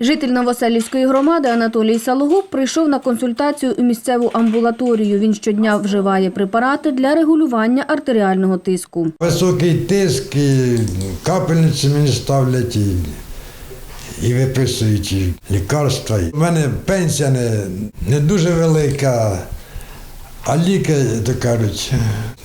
Житель Новоселівської громади Анатолій Салогуб прийшов на консультацію у місцеву амбулаторію. Він щодня вживає препарати для регулювання артеріального тиску. Високий тиск, капельниці мені ставлять і, і виписують лікарства. У мене пенсія не, не дуже велика, а ліки, то кажуть,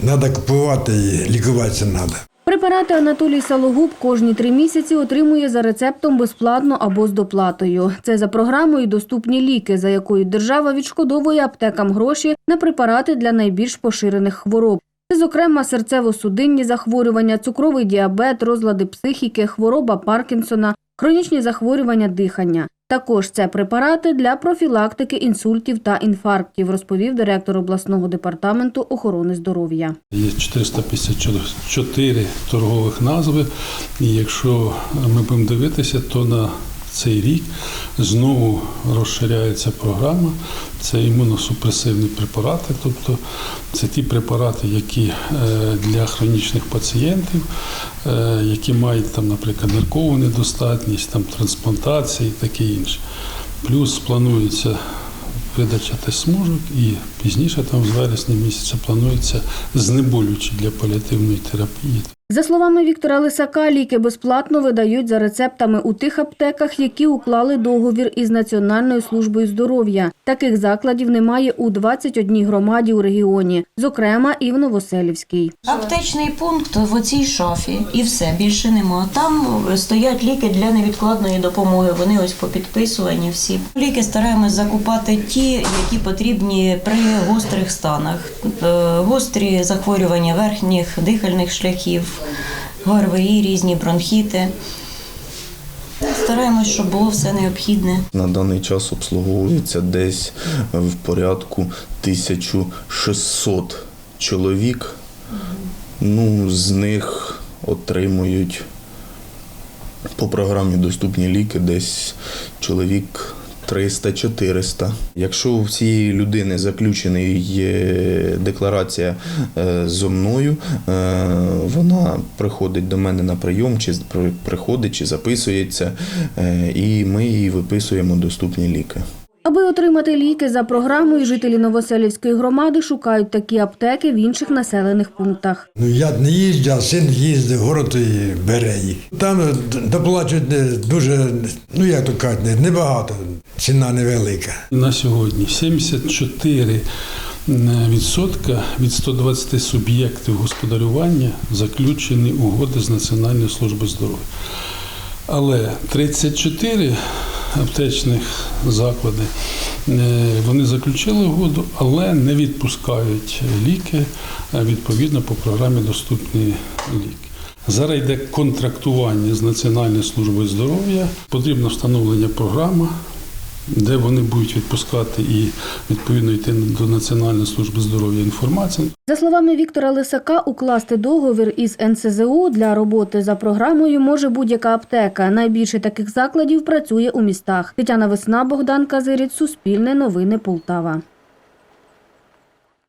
треба купувати і лікуватися треба. Препарати Анатолій Салогуб кожні три місяці отримує за рецептом безплатно або з доплатою. Це за програмою доступні ліки, за якою держава відшкодовує аптекам гроші на препарати для найбільш поширених хвороб. Це, зокрема, серцево-судинні захворювання, цукровий діабет, розлади психіки, хвороба Паркінсона, хронічні захворювання дихання. Також це препарати для профілактики інсультів та інфарктів, розповів директор обласного департаменту охорони здоров'я. Є 454 торгових назви, і якщо ми будемо дивитися, то на цей рік знову розширяється програма. Це імуносупресивні препарати, тобто це ті препарати, які е, для хронічних пацієнтів, е, які мають там, наприклад, ниркову недостатність, там трансплантації і таке інше. Плюс планується видача тест-смужок і пізніше, там з вересня місяця, планується знеболюючі для паліативної терапії. За словами Віктора Лисака, ліки безплатно видають за рецептами у тих аптеках, які уклали договір із Національною службою здоров'я. Таких закладів немає у 21 громаді у регіоні, зокрема і в Новоселівській. Аптечний пункт в оцій шафі і все більше нема. Там стоять ліки для невідкладної допомоги. Вони ось попідписувані всі. Ліки стараємось закупати ті, які потрібні при гострих станах. Е, Гострі захворювання верхніх дихальних шляхів, ГРВІ, різні бронхіти. Стараємось, щоб було все необхідне. На даний час обслуговується десь в порядку 1600 чоловік. Ну, з них отримують по програмі доступні ліки десь чоловік 300-400. Якщо у цієї людини заключений є декларація е, зо мною, е, вона приходить до мене на прийом, чи при- приходить, чи записується, е, і ми їй виписуємо доступні ліки. Аби отримати ліки за програмою, жителі Новоселівської громади шукають такі аптеки в інших населених пунктах. Ну я не їжджу, а син їздить в город і бере їх. Там е, доплачують дуже, ну як то кажуть, небагато, ціна невелика. На сьогодні 74 відсотка від 120 суб'єктів господарювання заключені угоди з Національною службою здоров'я. Але 34 аптечних заклади е, вони заключили угоду, але не відпускають ліки е, відповідно по програмі Доступні ліки. Зараз йде контрактування з Національною службою здоров'я. Потрібно встановлення програми, де вони будуть відпускати і відповідно йти до Національної служби здоров'я інформації. За словами Віктора Лисака, укласти договір із НСЗУ для роботи за програмою може будь-яка аптека. Найбільше таких закладів працює у містах. Тетяна Весна, Богдан Казиріць, Суспільне новини Полтава.